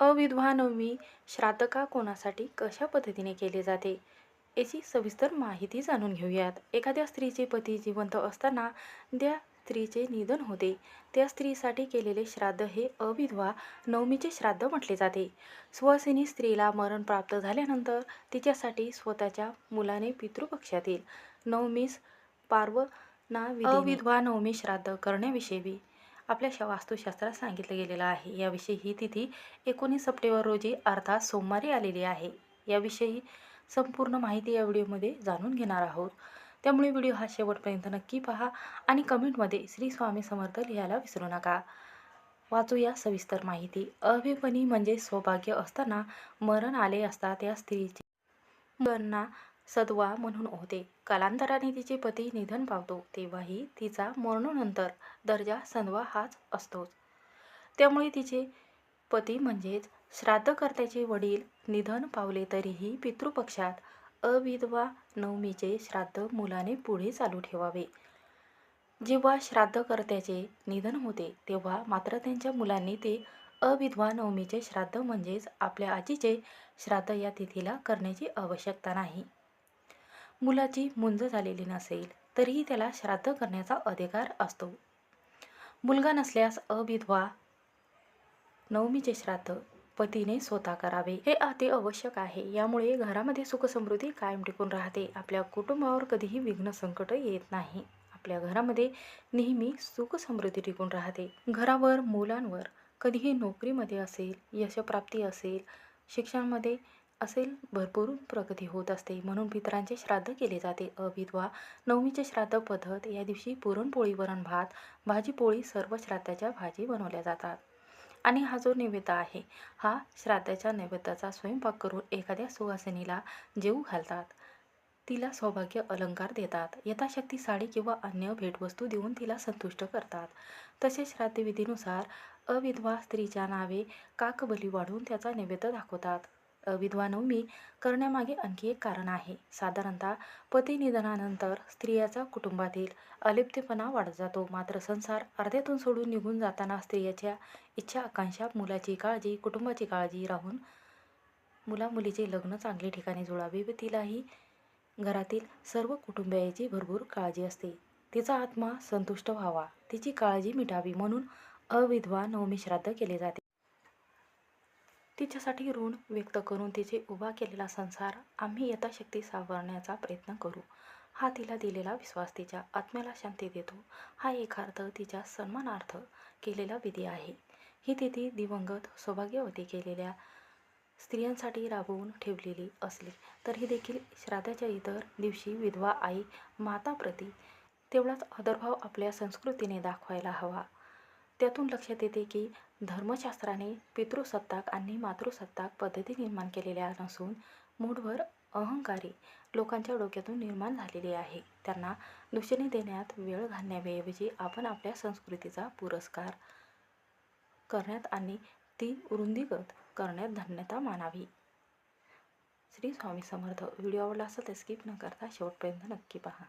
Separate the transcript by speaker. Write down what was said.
Speaker 1: अविधवा नवमी श्राद्ध का कोणासाठी कशा पद्धतीने केले जाते? याची सविस्तर माहिती जाणून घेऊयात. एखाद्या स्त्रीचे पती जिवंत असताना त्या स्त्रीचे निधन होते. त्या स्त्रीसाठी केलेले श्राद्ध हे अविधवा नवमीचे श्राद्ध म्हटले जाते. स्वसिनी स्त्रीला मरण प्राप्त झाल्यानंतर तिच्यासाठी स्वतःच्या मुलाने पितृपक्षातील नवमीस पार्वना अविधवा नवमी श्राद्ध करण्याविषयी आपल्या वास्तुशास्त्रात सांगितलं गेलेलं आहे. याविषयी ही तिथी एकोणीस सप्टेंबर रोजी अर्थात सोमवारी आलेली आहे. याविषयी संपूर्ण माहिती या व्हिडिओमध्ये जाणून घेणार आहोत. त्यामुळे व्हिडिओ हा शेवटपर्यंत नक्की पहा आणि कमेंटमध्ये श्री स्वामी समर्थ लिहायला विसरू नका. वाचूया सविस्तर माहिती. अभिपनी म्हणजे सौभाग्य असताना मरण आले असता त्या स्त्रीचे गणना सदवा म्हणून होते. कालांतराने तिचे पती निधन पावतो. तेव्हाही तिचा मरणोनंतर दर्जा सदवा हाच असतोच. त्यामुळे तिचे पती म्हणजेच श्राद्धकर्त्याचे वडील निधन पावले तरीही पितृपक्षात अविधवा नवमीचे श्राद्ध मुलाने पुढे चालू ठेवावे. जेव्हा श्राद्धकर्त्याचे निधन होते तेव्हा मात्र त्यांच्या मुलांनी ते अविधवा नवमीचे श्राद्ध म्हणजेच आपल्या आजीचे श्राद्ध या तिथीला करण्याची आवश्यकता नाही. मुलाची मुंज झालेली नसेल तरीही त्याला श्राद्ध करण्याचा अधिकार असतो. मुलगा नसल्यास अविधवा नवमीचे श्राद्ध पतीने स्वतः करावे. हे अति आवश्यक आहे. यामुळे घरामध्ये सुखसमृद्धी कायम टिकून राहते. आपल्या कुटुंबावर कधीही विघ्न संकट येत नाही. आपल्या घरामध्ये नेहमी सुख समृद्धी टिकून राहते. घरावर मुलांवर कधीही नोकरीमध्ये असेल यशप्राप्ती असेल शिक्षणामध्ये असेल भरपूर प्रगती होत असते. म्हणून पितरांचे श्राद्ध केले जाते. अविधवा नवमीचे श्राद्ध पद्धत या दिवशी पुरणपोळी वरण भात भाजीपोळी सर्व श्राद्धाच्या भाजी बनवल्या जातात. आणि हा जो नैवेद्य आहे हा श्राद्धाच्या नैवेद्याचा स्वयंपाक करून एखाद्या सुवासिनीला जेऊ घालतात. तिला सौभाग्य अलंकार देतात. यथाशक्ती साडी किंवा अन्य भेटवस्तू देऊन तिला संतुष्ट करतात. तसेच श्राद्धविधीनुसार अविधवा स्त्रीच्या नावे काकबली वाढून त्याचा नैवेद्य दाखवतात. अविधवा नवमी करण्यामागे आणखी एक कारण आहे. साधारणतः पती निधनानंतर स्त्रियाचा कुटुंबातील अलिप्तपणा वाढत जातो. मात्र संसार अर्ध्यातून सोडून निघून जाताना स्त्रियाच्या इच्छा आकांक्षा मुलाची काळजी कुटुंबाची काळजी राहून मुलामुलीचे लग्न चांगले ठिकाणी जुळावे व तिलाही घरातील सर्व कुटुंबियाची भरपूर काळजी असते. तिचा आत्मा संतुष्ट व्हावा. तिची काळजी मिटावी म्हणून अविधवा नवमी श्राद्ध केले जाते. तिच्यासाठी ऋण व्यक्त करून तिचे उभा केलेला संसार आम्ही यथाशक्ती सावरण्याचा प्रयत्न करू. हा तिला दिलेला विश्वास तिच्या आत्म्याला शांती देतो. हा एक अर्थ तिच्या सन्मानार्थ केलेला विधी आहे. ही तिथी दिवंगत सौभाग्यवती केलेल्या स्त्रियांसाठी राबवून ठेवलेली असली तरी देखील श्राद्धाच्या इतर दिवशी विधवा आई माताप्रती तेवढाच आदरभाव आपल्या संस्कृतीने दाखवायला हवा. त्यातून लक्षात येते की धर्मशास्त्राने पितृसत्ताक आणि मातृसत्ताक पद्धती निर्माण केलेल्या नसून मूठभर अहंकारी लोकांच्या डोक्यातून निर्माण झालेली आहे. त्यांना दूषणे देण्यात वेळ घालण्याऐवजी आपण आपल्या संस्कृतीचा पुरस्कार करण्यात आणि ती वृंदीगत करण्यात धन्यता मानावी. श्री स्वामी समर्थ. व्हिडिओ आवडला असेल तर स्किप न करता शेवटपर्यंत नक्की पहा.